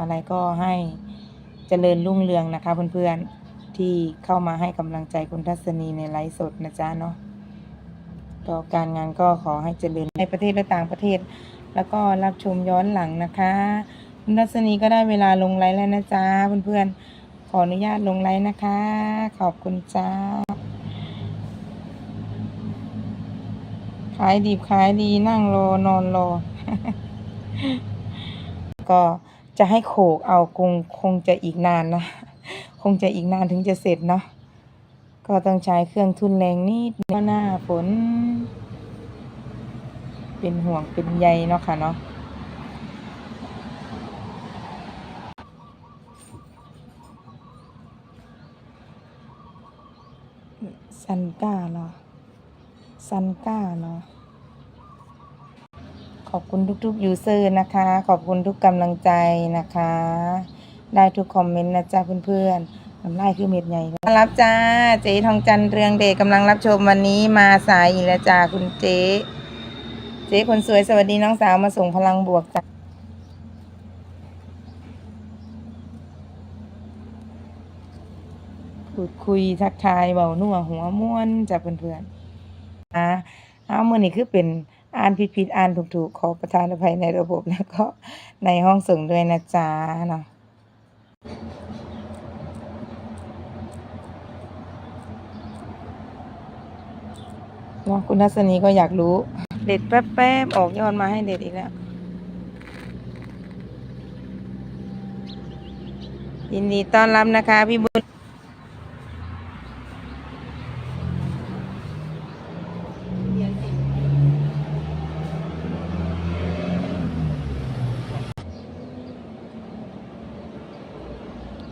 อะไรก็ให้เจริญรุ่งเรืองนะคะเพื่อนๆที่เข้ามาให้กำลังใจคุณทัศนีในไลฟ์สดนะจ๊ะเนาะก็การงานก็ขอให้เจริญในประเทศและต่างประเทศ แล้วก็รับชมย้อนหลังนะคะคุณทัศนีก็ได้เวลาลงไลฟ์แล้วนะจ๊ะเพื่อนๆขออนุญาตลงไลฟ์นะคะ ขอบคุณจ้าขายดีขายดีนั่งรอนอนรอก็ จะให้โขกเอาคงคงจะอีกนานนะ คงจะอีกนานถึงจะเสร็จเนาะก็ต้องใช้เครื่องทุนแรงนิดนึงหน้าฝน เป็นห่วงเป็นใยเนาะค่ะเนาะซันก้าเหรอซันก้าเหรอ อบคุณทุกๆยูเซอร์นะคะ ขอบคุณทุกกำลังใจนะคะ ได้ทุกคอมเมนต์นะจ๊ะเพื่อนๆน้ำลายคือเม็ดใหญ่รับจ้า เจ๊ทองจันทร์เรืองเดชกำลังรับชมวันนี้มาสายอีกแล้วจ้าคุณเจ๊เจ๊คนสวยสวัสดีน้องสาวมาส่งพลังบวกจ้ะพูดคุยทักทายเบาหนัวหัวม้วนจ้ะเพื่อนๆอะเอาเมื่อนี่คือเป็น อ่านผิดๆอ่านถูกๆ ขอประทานอภัยในระบบแล้วก็ในห้องส่งด้วยนะจ๊ะเนาะเนาะคุณทัศนีก็อยากรู้ เด็ดแป๊บๆ ออกยอดมาให้เด็ดอีกแล้ว ยินดีต้อนรับนะคะ พี่บุญ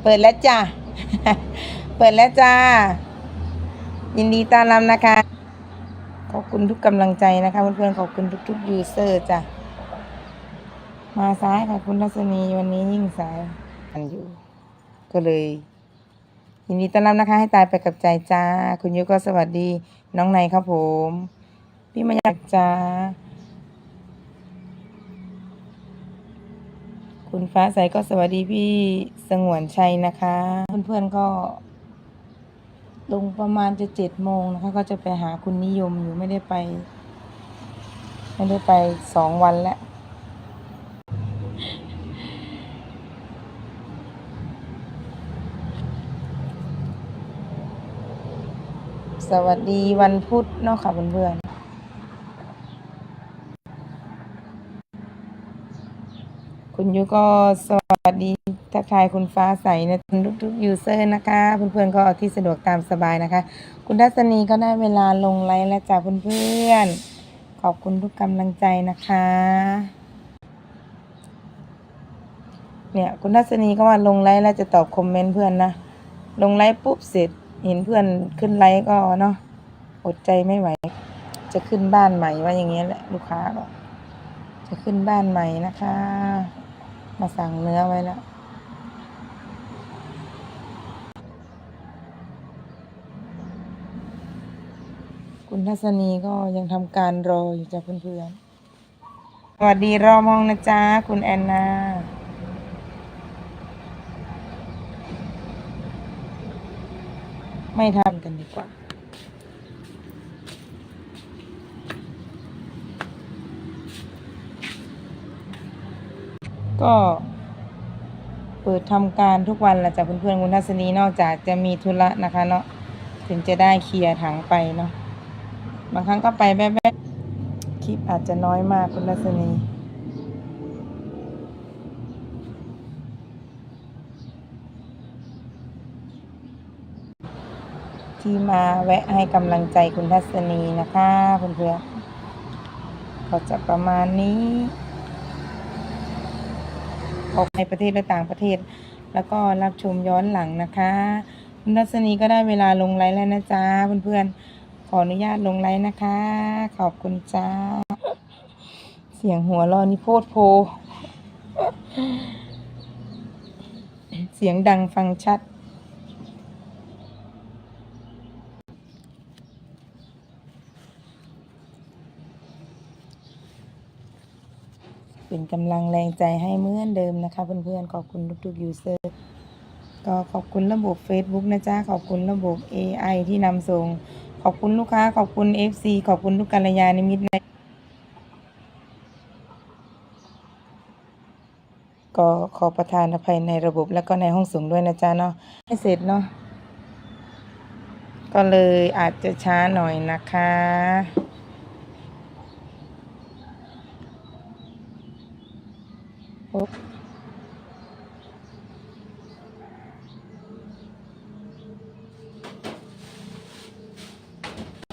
เปิดแล้วจ้าเปิดแล้วจ้า ยินดีต้อนรับนะคะ ขอบคุณทุกกำลังใจนะคะเพื่อนๆขอบคุณทุกๆยูเซอร์จ้ะมาซ้ายค่ะคุณทัศนีวันนี้ยิ่งสายอันอยู่ ก็เลย ยินดีต้อนรับนะคะ ให้ตายไปกับใจจ้า คุณยุก็สวัสดีน้องในครับผม พี่มาอยากจ้า คุณฟ้าใสก็สวัสดีพี่สงวนชัยนะคะ เพื่อนๆก็ ลงประมาณจะเจ็ดโมงนะคะ ก็จะไปหาคุณนิยมอยู่ไม่ได้ไป ไม่ได้ไปสองวันแล้วสวัสดีวันพุธเนาะค่ะเพื่อนๆ คุณยุก็สวัสดีทักทายคุณฟ้าใสนะทุกๆยูเซอร์นะคะ เพื่อนๆก็เอาที่สะดวกตามสบายนะคะ คุณทัศนีก็ได้เวลาลงไลฟ์แล้วจ้ะเพื่อนๆ ขอบคุณทุกกำลังใจนะคะ เนี่ยคุณทัศนีก็ว่าลงไลฟ์แล้วจะตอบคอมเมนต์เพื่อนนะ ลงไลฟ์ปุ๊บเสร็จเห็นเพื่อนขึ้นไลฟ์ก็เนาะอดใจไม่ไหว จะขึ้นบ้านใหม่ว่าอย่างเงี้ยแหละลูกค้าบอกจะขึ้นบ้านใหม่นะคะ มาสั่งเนื้อไว้แล้วคุณทัศนีก็ยังทำการรออยู่จ้ะเพื่อนๆสวัสดีรอมองนะจ๊ะ คุณแอนนาไม่ทำกันดีกว่า ก็เปิดทำการทุกวันละจ้ะเพื่อนๆคุณทัศนีนอกจากจะมีธุระนะคะเนาะถึงจะได้เคลียร์ถังไปเนาะบางครั้งก็ไปแป๊บๆคลิปอาจจะน้อยมากคุณทัศนีที่มาแวะให้กำลังใจคุณทัศนีนะคะเพื่อนๆก็จะประมาณนี้ ออกในประเทศและต่างประเทศ แล้วก็รับชมย้อนหลังนะคะคุณทัศนีก็ได้เวลาลงไลน์แล้วนะจ๊ะเพื่อนๆ ขออนุญาตลงไลน์นะคะ ขอบคุณจ้า เสียงหัวเรอนี่โพดโพ เสียงดังฟังชัด เป็นกำลังแรงใจให้เหมือนเดิมนะคะ เพื่อนๆ ขอบคุณทุกๆยูเซอร์ก็ขอบคุณระบบ Facebook นะจ๊ะ ขอบคุณระบบ AI ที่นำส่ง ขอบคุณลูกค้า ขอบคุณ FC ขอบคุณทุกกัลยาณมิตรนะก็ขอประทานอภัยในระบบแล้วก็ในห้องส่งด้วยนะจ๊ะเนาะให้เสร็จเนาะก็เลยอาจจะช้าหน่อยนะคะ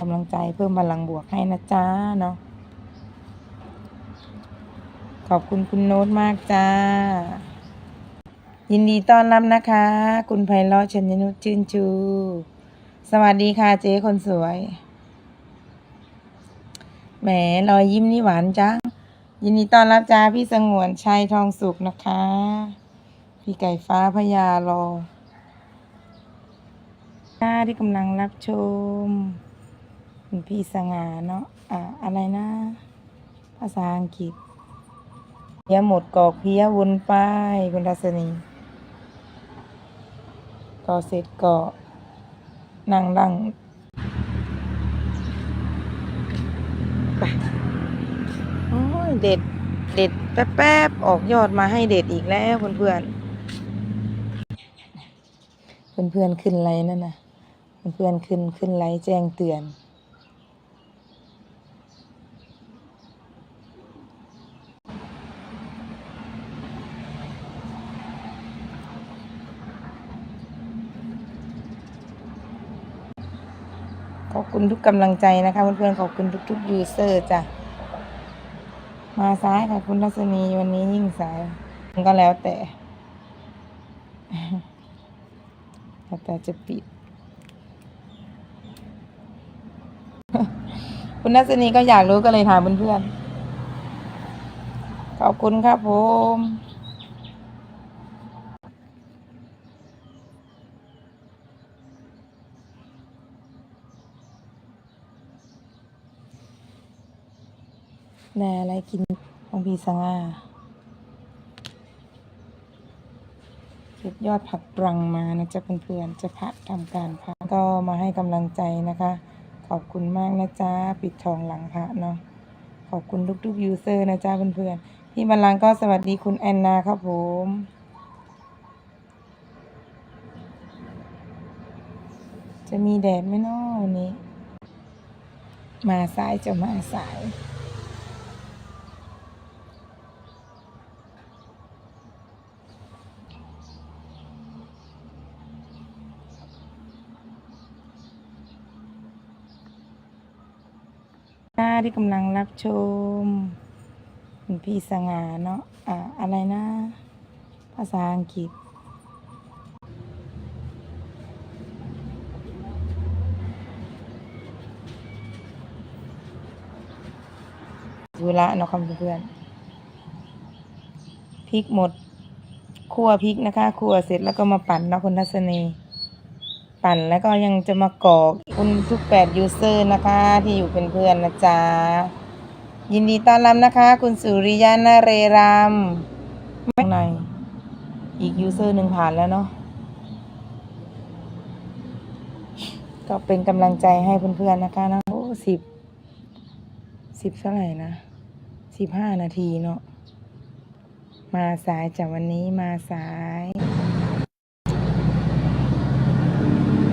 ำลังใจเพิ่มพลังบวกให้นะจ๊ะเนาะขอบคุณคุณโน้ตมากจ้า ยินดีต้อนรับนะคะ คุณไพเราะชัญญนุชชื่นชู สวัสดีค่ะเจ๊คนสวย แหมรอยยิ้มนี่หวานจังยินดีต้อนรับจ้าพี่สงวนชัยทองสุขนะคะ พี่ไก่ฟ้าพญารอค่ะที่กำลังรับชม คุณพี่สง่าเนาะอ่าอะไรนะ ภาษาอังกฤษเพียหมดกอกเพียวนไปคุณทัศนีก็เสร็จก็นั่งดังไปโอ้ยเด็ดเด็ดแป๊บๆออกยอดมาให้เด็ดอีกแล้วเพื่อนๆเพื่อนๆขึ้นไลน์นั่นนะเพื่อนๆขึ้นขึ้นไลน์แจ้งเตือน ข อบคุณทุกกำลังใจนะคะเพื่อนๆขอบคุณทุกๆยูเซอร์จ้ะมาซ้ายค่ะคุณรัศนีวันนี้ยิ่งสายมันก็แล้วแต่แล้วแต่จะปิด คุณรัศนีก็อยากรู้ก็เลยถามเพื่อนๆขอบคุณครับผม แหน่อะไรกินของพี่สังอาเก็บยอดผักปรังมานะจ๊ะเพื่อนๆจะพัดทำการพักก็มาให้กำลังใจนะคะ ขอบคุณมากนะจ๊ะปิดทองหลังพระเนาะขอบคุณทุกๆยูเซอร์นะจ๊ะเพื่อนๆพี่บัลลังก็สวัสดีคุณแอนนาครับผมจะมีแดดไหมนาะวันนี้ มาสายจะมาสาย ค่ะที่กำลังรับชมคุณพี่สง่าเนาะอ่าอะไรนะ ภาษาอังกฤษ ดูละเนาะครับเพื่อนพริกหมดคั่วพริกนะคะคั่วเสร็จแล้วก็มาปั่นเนาะคุณทัศนี ปั่นแล้วก็ยังจะมากรอกคุณทุกแปดยูเซอร์นะคะ ที่อยู่เป็นเพื่อนนะจ๊ะ ยินดีต้อนรับนะคะ คุณสุริยานาเรรามข้างในอีกยูเซอร์หนึ่งผ่านแล้วเนาะก็เป็นกำลังใจให้เพื่อนๆนะคะนะโอ้สิบสิบเท่าไหร่นะสิบห้านาทีเนาะมาสายจากวันนี้มาสาย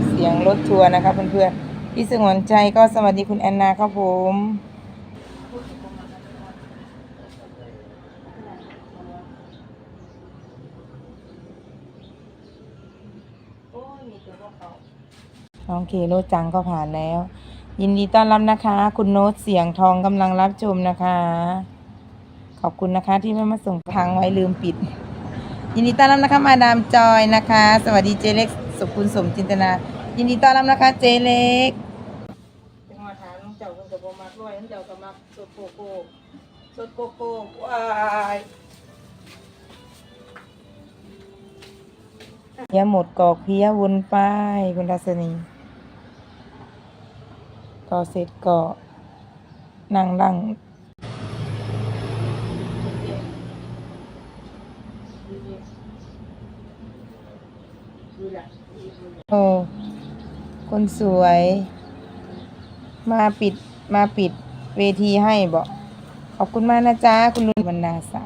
เสียงรถทัวร์นะคะเพื่อนๆพี่สงวนใจก็สวัสดีคุณแอนนาครับผมน้องเคโรจังก็ผ่านแล้ว ยินดีต้อนรับนะคะ คุณโน้ตเสียงทองกำลังรับชมนะคะ ขอบคุณนะคะที่ไม่มาส่งทางไว้ลืมปิด ยินดีต้อนรับนะคะมาดามจอยนะคะ สวัสดีเจเล็กสุขคุณสมจินตนา ยินดีต้อนรับนะคะเจเล็กจังหวะถาน้องเจ้าคนกับโมักร้ยน้อนเจ้ากับมักสดโกโก้สดโกโก้วายเพี้ยหมดกอกเพี้ยวนป้ายคุณทัศนีก่อเสร็จก่อนั่งนั่งโอ้ คนสวย มาปิดมาปิดเวทีให้บอกขอบคุณมากนะจ๊ะ คุณลุนบรรดาธิ์